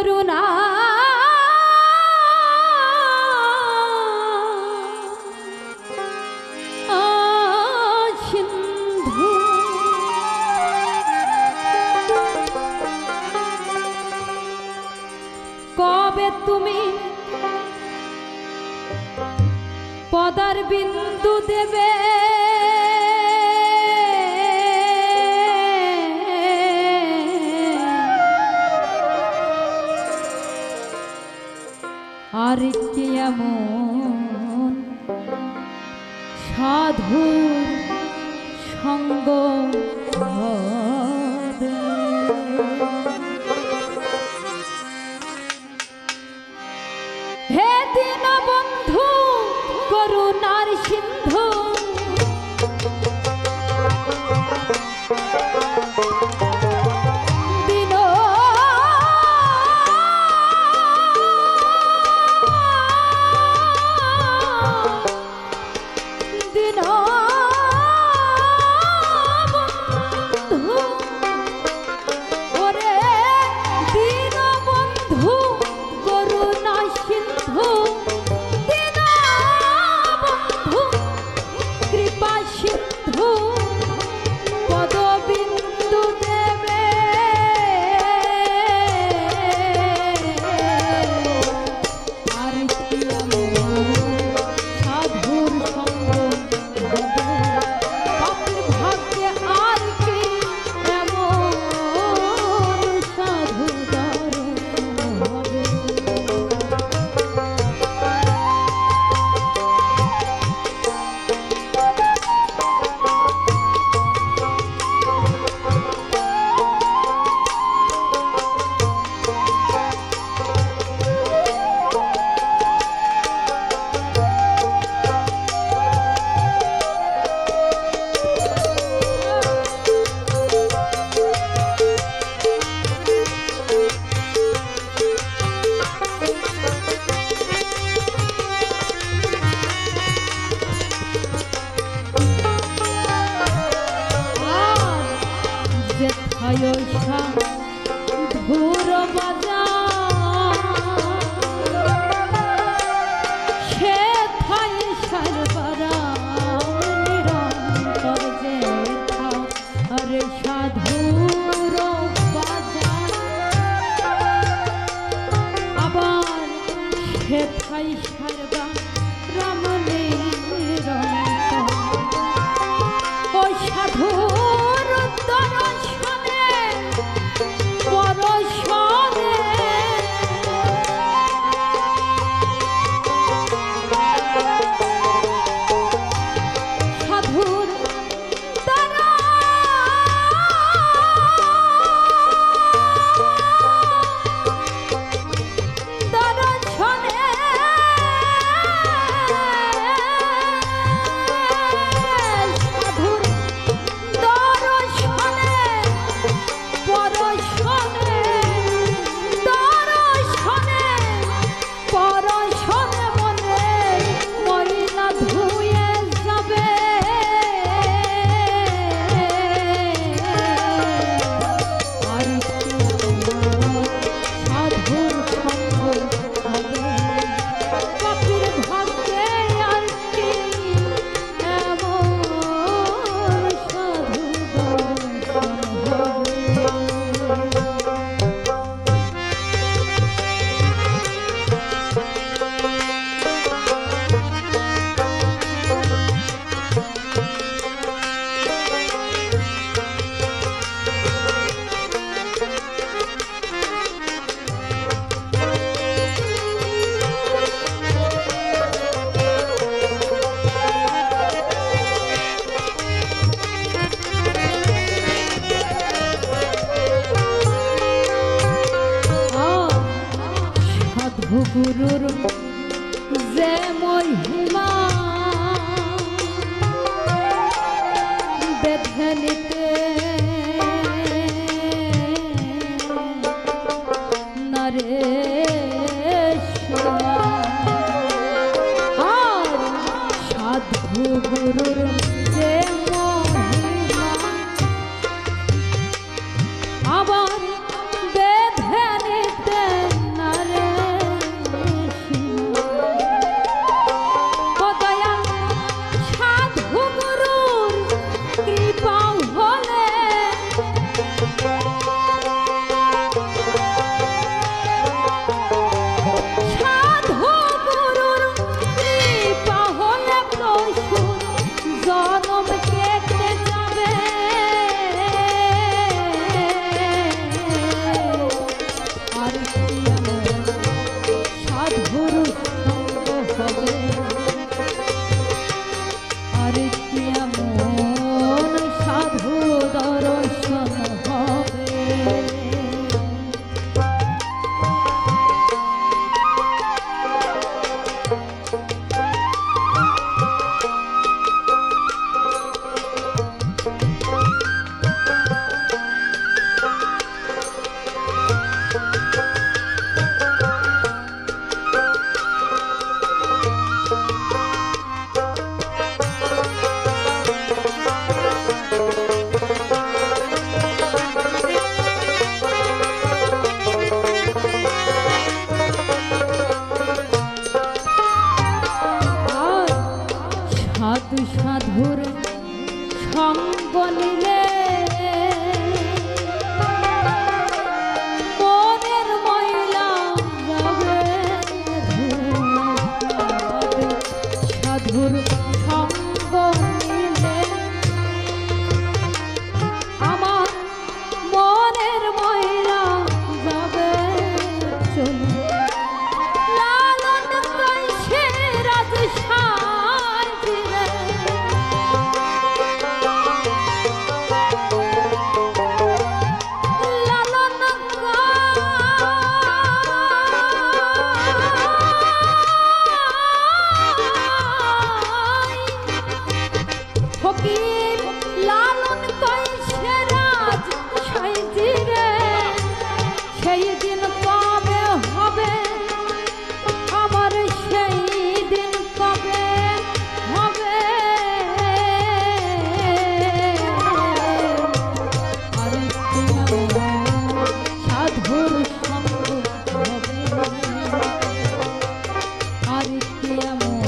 করুণা। কবে তুমি পদার বিন্দু দেবে? আর সাধু এমন সঙ্গ হে দিন বন্ধু হে ভাই সারবা রামা গুরুর যে মহিমা বেধনিতে নরে Thank you.